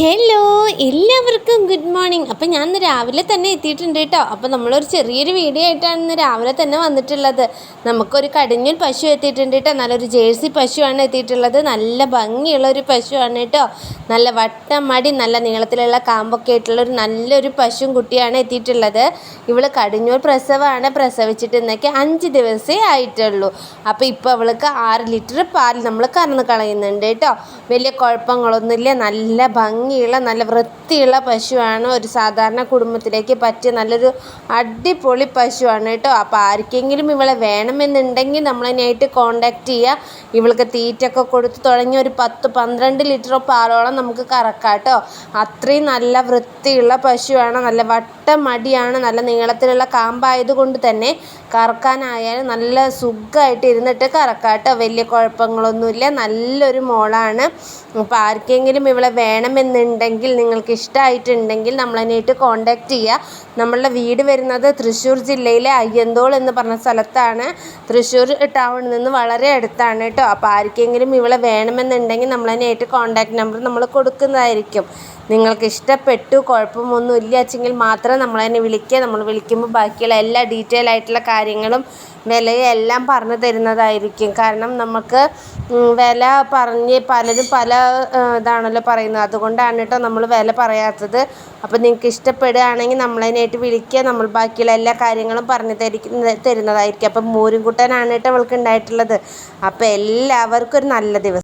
Hello എല്ലാവർക്കും good morning അപ്പം ഞാൻ ഇന്ന് രാവിലെ തന്നെ എത്തിയിട്ടുണ്ട് കേട്ടോ അപ്പം നമ്മളൊരു ചെറിയൊരു വീഡിയോ ആയിട്ടാണ് ഇന്ന് രാവിലെ തന്നെ വന്നിട്ടുള്ളത്. നമുക്കൊരു കടിഞ്ഞൂൽ പശു എത്തിയിട്ടുണ്ട് കേട്ടോ നല്ലൊരു ജേഴ്സി പശുവാണ് എത്തിയിട്ടുള്ളത്. നല്ല ഭംഗിയുള്ള ഒരു പശുവാണ് കേട്ടോ നല്ല വട്ടമടി നല്ല നീളത്തിലുള്ള കാമ്പൊക്കെ ആയിട്ടുള്ള ഒരു നല്ലൊരു പശുവും കുട്ടിയാണ് എത്തിയിട്ടുള്ളത്. ഇവൾ കടിഞ്ഞൂൽ പ്രസവമാണ് പ്രസവിച്ചിട്ട് ഇന്നൊക്കെ അഞ്ച് ദിവസമേ ആയിട്ടുള്ളൂ. അപ്പോൾ ഇപ്പോൾ അവൾക്ക് ആറ് ലിറ്റർ പാൽ നമ്മൾ കറന്ന് കളയുന്നുണ്ട് കേട്ടോ വലിയ കുഴപ്പങ്ങളൊന്നുമില്ല. നല്ല ഭംഗിയുള്ള നല്ല വൃത്തിയുള്ള പശുവാണ് ഒരു സാധാരണ കുടുംബത്തിലേക്ക് പറ്റിയ നല്ലൊരു അടിപൊളി പശുവാണ് കേട്ടോ. അപ്പോൾ ആർക്കെങ്കിലും ഇവളെ വേണമെന്നുണ്ടെങ്കിൽ നമ്മളതിനായിട്ട് കോണ്ടാക്റ്റ് ചെയ്യുക ഇവൾക്ക് തീറ്റൊക്കെ കൊടുത്ത് തുടങ്ങി ഒരു പത്ത് പന്ത്രണ്ട് ലിറ്റർ പാലോളം നമുക്ക് കറക്കാം കേട്ടോ. അത്രയും നല്ല വൃത്തിയുള്ള പശുവാണ് നല്ല വട്ട മടിയാണ് നല്ല നീളത്തിലുള്ള കാമ്പായതുകൊണ്ട് തന്നെ കറക്കാനായാലും നല്ല സുഖമായിട്ട് ഇരുന്നിട്ട് കറക്കാം കേട്ടോ. വലിയ കുഴപ്പങ്ങളൊന്നുമില്ല നല്ലൊരു മോളാണ്. അപ്പോൾ ആർക്കെങ്കിലും ഇവളെ വേണമെന്നുണ്ടെങ്കിൽ നിങ്ങൾക്ക് ഇഷ്ടമായിട്ടുണ്ടെങ്കിൽ നമ്മളതിനായിട്ട് കോണ്ടാക്ട് ചെയ്യുക. നമ്മളുടെ വീട് വരുന്നത് തൃശ്ശൂർ ജില്ലയിലെ അയ്യന്തോൾ എന്ന് പറഞ്ഞ സ്ഥലത്താണ്. തൃശ്ശൂർ ടൗണിൽ നിന്ന് വളരെ അടുത്താണ് കേട്ടോ. അപ്പോൾ ആർക്കെങ്കിലും ഇവളെ വേണമെന്നുണ്ടെങ്കിൽ നമ്മളതിനായിട്ട് കോണ്ടാക്ട് നമ്പർ നമ്മൾ കൊടുക്കുന്നതായിരിക്കും. നിങ്ങൾക്ക് ഇഷ്ടപ്പെട്ടു കുഴപ്പമൊന്നും ഇല്ല വെച്ചെങ്കിൽ മാത്രം നമ്മളതിനെ വിളിക്കുക. നമ്മൾ വിളിക്കുമ്പോൾ ബാക്കിയുള്ള എല്ലാ ഡീറ്റെയിൽ ആയിട്ടുള്ള കാര്യങ്ങളും വിലയും എല്ലാം പറഞ്ഞു തരുന്നതായിരിക്കും. കാരണം നമുക്ക് വില പറഞ്ഞ് പലരും പല ഇതാണല്ലോ പറയുന്നത്. അതുകൊണ്ടാണ് കേട്ടോ നമ്മൾ വില പറയാത്തത്. അപ്പോൾ നിങ്ങൾക്ക് ഇഷ്ടപ്പെടുകയാണെങ്കിൽ നമ്മളതിനായിട്ട് വിളിക്കുക. നമ്മൾ ബാക്കിയുള്ള എല്ലാ കാര്യങ്ങളും പറഞ്ഞു തരിക്കുന്ന തരുന്നതായിരിക്കും. അപ്പം മൂരും കുട്ടനാണ് കേട്ടോ അവൾക്ക് ഉണ്ടായിട്ടുള്ളത്. അപ്പോൾ എല്ലാവർക്കും ഒരു നല്ല ദിവസം.